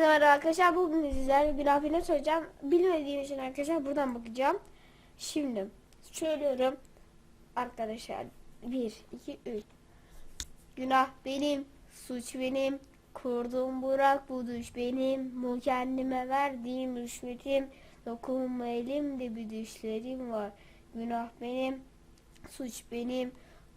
Hepinize merhaba arkadaşlar. Bugün sizlerle birine söyleyeceğim. Bilmediğim için arkadaşlar buradan bakacağım. Şimdi söylüyorum. Arkadaşlar 1, 2, 3. Günah benim, suç benim. Kurduğum burak bu düş benim. Bu kendime verdiğim rüşvetim. Dokunma elimde bir düşlerim var. Günah benim, suç benim.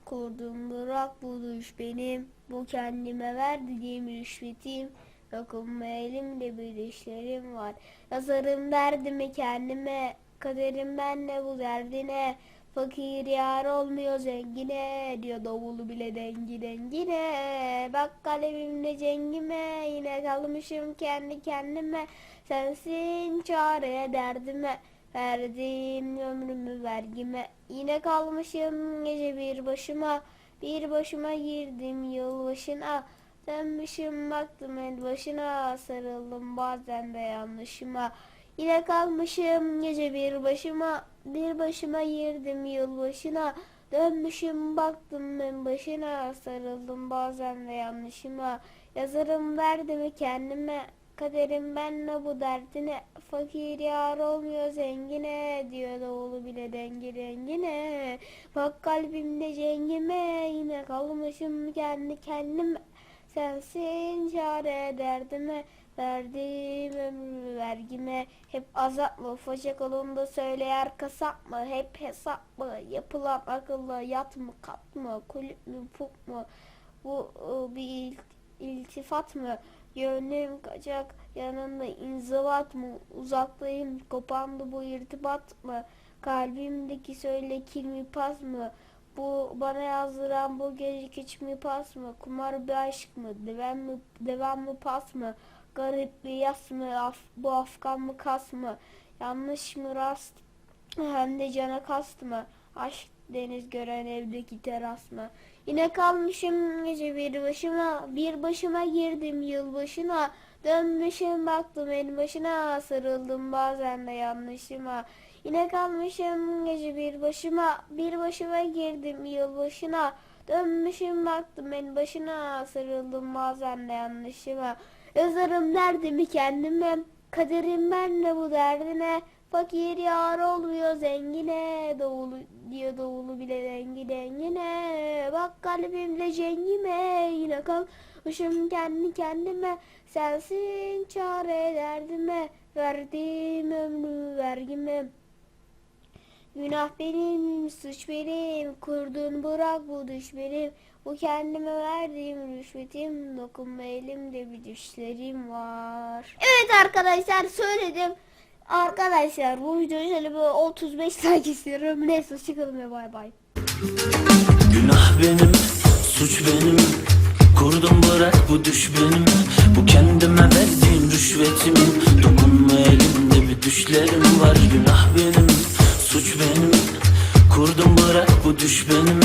Kurduğum burak bu düş benim. Bu kendime verdiğim rüşvetim. Dokunma elimde bir işlerim var. Yazarım derdimi kendime. Kaderim benle bu derdine. Fakir yar olmuyor zengine. Diyor davulu bile dengi dengine. Bak kalemimle cengime. Yine kalmışım kendi kendime. Sensin çare derdime. Verdim ömrümü vergime. Yine kalmışım gece bir başıma. Bir başıma girdim yıl başına. Dönmüşüm baktım el başına sarıldım bazen de yanlışıma. Yine kalmışım gece bir başıma bir başıma girdim yıl başına. Dönmüşüm baktım en başına sarıldım bazen de yanlışıma. Yazarım derdimi kendime kaderim benle bu derdine. Fakir yar olmuyor zengine diyor davulu bile dengi dengine. Bak kalbimde cengime yine kalmışım kendi kendime. Sensin çare derdime Verdiğim ömrümü vergime. Hep azap mı ufacık olunda söyleyer kasap mı? Hep hesap mı yapılan akıllı yat mı kat mı Kulüp mü puk mu? Bu e, bir il- iltifat mı? Yönüm kaçak yanında inzivat mı? Uzaktayım kopandı bu irtibat mı? Kalbimdeki söyle kilmi pas mı bu bana yazdıran bu gece hiç mi pas mı? Kumar bir aşk mı? Devam mı, devam mı pas mı? Garip bir yas mı? Af, bu afgan mı kas mı? Yanlış mı rast? Hem de cana kast mı? Aşk deniz gören evdeki teras mı? Yine kalmışım gece bir başıma, bir başıma girdim yıl başına. Dönmüşüm baktım en başına, sarıldım bazen de yanlışıma. Yine kalmışım gece bir başıma, bir başıma girdim yıl başına. Dönmüşüm baktım en başına, sarıldım bazen de yanlışıma. Yazarım derdimi kendime, kaderim benle bu derdine. Fakir yar olmuyor zengine, doğulu diyor doğulu bile dengi dengine. Bak kalbimle cengime, yine kalmışım kendi kendime. Sensin çare derdime, verdiğim ömrü vergime. Günah benim, suç benim, kurduğun bırak bu düş benim. Bu kendime verdiğim rüşvetim, dokunma elimde bir düşlerim var. Evet arkadaşlar söyledim. Arkadaşlar bu videoyu şöyle bir 35 like istiyorum. Neyse çıkalım ve bay bay. Günah benim, suç benim. Kurdum bırak bu düş benim. Bu kendime verdiğim rüşvetim Dokunma elimde bir düşlerim var. Günah benim, suç benim. Kurdum bırak bu düş benim.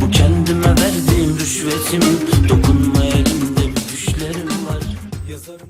Bu kendime verdiğim rüşvetim Dokunma elimde bir düşlerim var. Yazarım